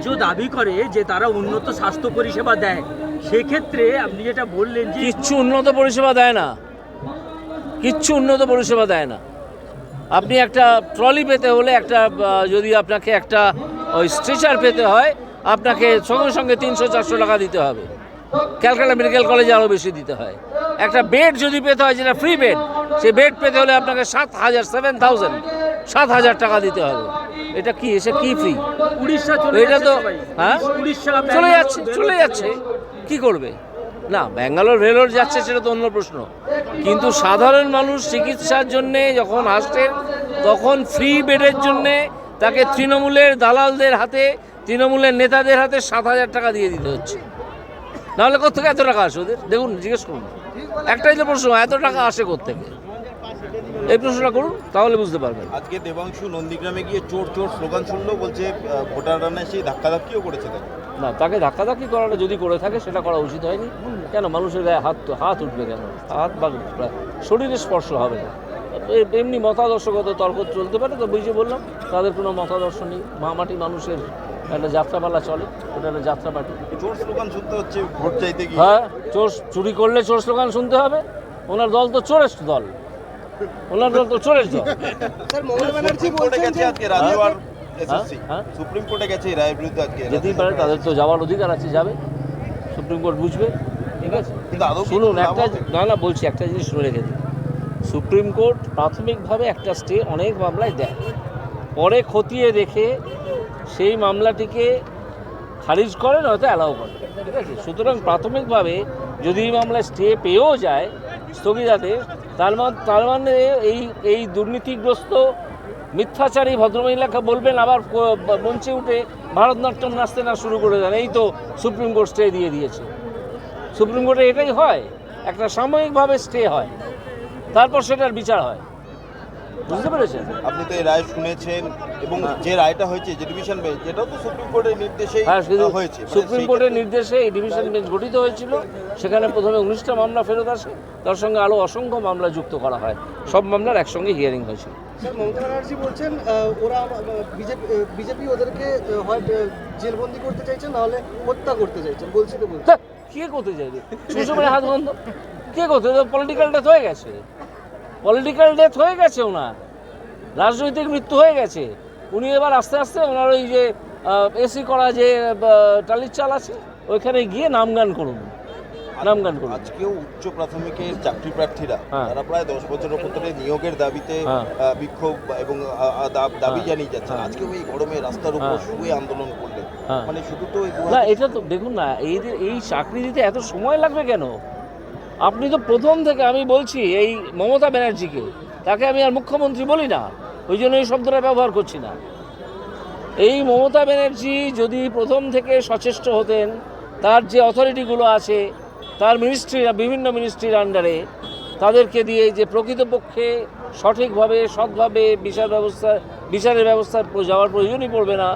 রাজ্য দাবি করে যে তারা উন্নত স্বাস্থ্য পরিষেবা দেয়। সেক্ষেত্রে আপনি যেটা বললেন যে কিচ্ছু উন্নত পরিষেবা দেয় না। কিচ্ছু উন্নত পরিষেবা দেয় না। আপনি একটা ট্রলি পেতে হলে একটা যদি আপনাকে একটা, ওই স্ট্রেচার পেতে হয়, আপনাকে সঙ্গে সঙ্গে তিনশো, চারশো টাকা দিতে হবে। ক্যালকাটা মেডিকেল কলেজে আরও বেশি দিতে হয়। একটা বেড যদি পেতে হয়, যেটা ফ্রি বেড সেই বেড পেতে হলে আপনাকে সাত হাজার সেভেন থাউজেন্ড সাত হাজার টাকা দিতে হবে। এটা কি? এসে কি ফ্রি উড়িষ্যা এটা তো হ্যাঁ? চলে যাচ্ছে চলে যাচ্ছে। কি করবে? না ব্যাঙ্গালোর ভেলোর যাচ্ছে সেটা তো অন্য প্রশ্ন। কিন্তু সাধারণ মানুষ চিকিৎসার জন্যে যখন আসছেন তখন ফ্রি বেডের জন্যে তাকে তৃণমূলের দালালদের হাতে তৃণমূলের নেতাদের হাতে সাত হাজার টাকা দিয়ে দিতে হচ্ছে। নাহলে কোথেকে এত টাকা আসে ওদের? দেখুন জিজ্ঞেস করুন। একটাই তো প্রশ্ন এত টাকা আসে কোথেকে এই প্রশ্নটা করুন তাহলে বুঝতে পারবেন। আজকে দেবাংশু নন্দীগ্রামে গিয়ে চোর চোর স্লোগান শুনলো বলছে ভোটাররা না সেই ধাক্কাধাক্কিও করেছে না তাকে ধাক্কাধাক্কি করাটা যদি করে থাকে সেটা করা উচিত হয়নি। কেন? মানুষের গায়ে হাত হাত উঠবে কেন? হাত বা শরীরে স্পর্শ হবে না। এমনি মতাদর্শগত তর্ক চলতে পারে তো বুঝে বললাম তাদের কোনো মতাদর্শ নেই। মামাটি মানুষের একটা যাত্রাপালা চলে ওটা একটা যাত্রাপাটি। চোর স্লোগান শুনতে হচ্ছে ভোট চাইতে হ্যাঁ চোর চুরি করলে চোর স্লোগান শুনতে হবে। ওনার দল তো চোরের দল। ওনার দল তো চোরের দল। সুপ্রিম কোর্টে গেছে আজকে রাজু এসএসসি। হ্যাঁ? সুপ্রিম কোর্টে গেছে এই রায়ের বিরুদ্ধে আজকে যেতেই পারে তাদের তো যাওয়ার অধিকার আছে যাবে। সুপ্রিম কোর্ট বুঝবে ঠিক আছে? শুনুন একটা না না বলছি একটা জিনিস শুনে রেখে সুপ্রিম কোর্ট প্রাথমিকভাবে একটা স্টে অনেক মামলায় দেয়। পরে খতিয়ে দেখে সেই মামলাটিকে খারিজ করে নয়তো অ্যালাউ করে ঠিক আছে? সুতরাং প্রাথমিকভাবে যদি এই মামলায় স্টে পেয়েও যায় স্থগিতাতে তার তার মানে এই এই দুর্নীতিগ্রস্ত মিথ্যাচারী ভদ্রমহিলাকে বলবেন, আবার মঞ্চে উঠে ভারতনাট্যম নাচতে না শুরু করে দেন। এই তো সুপ্রিম কোর্ট স্টে দিয়ে দিয়েছে। সুপ্রিম কোর্টে এটাই হয়, একটা সাময়িকভাবে স্টে হয়, তারপর সেটার বিচার হয়। বুঝতে পেরেছেন? আপনি তো এই রায় শুনেছেন এবং যে রায়টা হয়েছে যে ডিভিশন বেঞ্চ এটাও তো সুপ্রিম কোর্টের হ্যাঁ আহ, হয়েছে। মানে সুপ্রিম কোর্টের নির্দেশে এই ডিভিশন বেঞ্চ গঠিত হয়েছিল। সেখানে প্রথমে উনিশটা মামলা ফেরত আসে। তার সঙ্গে আরও অসংখ্য মামলা যুক্ত করা হয়। সব মামলার একসঙ্গে হিয়ারিং হয়েছিল। স্যার মমতা ব্যানার্জি বলছেন ওরা বিজেপি বিজেপি ওদেরকে হয় জেলবন্দি করতে চাইছে নাহলে হত্যা করতে চাইছেন বলছি তো বলছি। কে করতে চাইবে? সুষমের হাত বন্ধ। কে করতে পলিটিক্যাল ডেথ হয়ে গেছে। পলিটিক্যাল ডেথ হয়ে গেছে ওনার রাজনৈতিক মৃত্যু হয়ে গেছে উনি এবার আস্তে আস্তে ওনার ওই যে এসি করা যে টালির চাল আছে ওইখানে গিয়ে নামগান করুন নামগান করুন আজকেও উচ্চ প্রাথমিকের চাকরি প্রার্থীরা হ্যাঁ। তারা প্রায় দশ ধরে নিয়োগের দাবিতে হ্যাঁ। বিক্ষোভ এবং দাবি হ্যাঁ। জানিয়ে যাচ্ছে। আজকেও এই গরমে রাস্তার উপর। শুয়ে আন্দোলন করলেন হ্যাঁ। মানে শুধু তো না এটা তো দেখুন না এই এই চাকরি দিতে এত সময় লাগবে কেন আপনি তো প্রথম থেকে আমি বলছি এই মমতা ব্যানার্জিকে, তাকে আমি আর মুখ্যমন্ত্রী বলি না, ওই জন্য এই শব্দটা ব্যবহার করছি না। এই মমতা ব্যানার্জি যদি প্রথম থেকে সচেষ্ট হতেন, তার যে অথরিটিগুলো আছে, তার মিনিস্ট্রি বিভিন্ন মিনিস্ট্রির আন্ডারে তাদেরকে দিয়ে যে প্রকৃতপক্ষে সঠিকভাবে, সৎভাবে বিচার ব্যবস্থা, বিচারের ব্যবস্থা যাওয়ার প্রয়োজনই পড়বে না।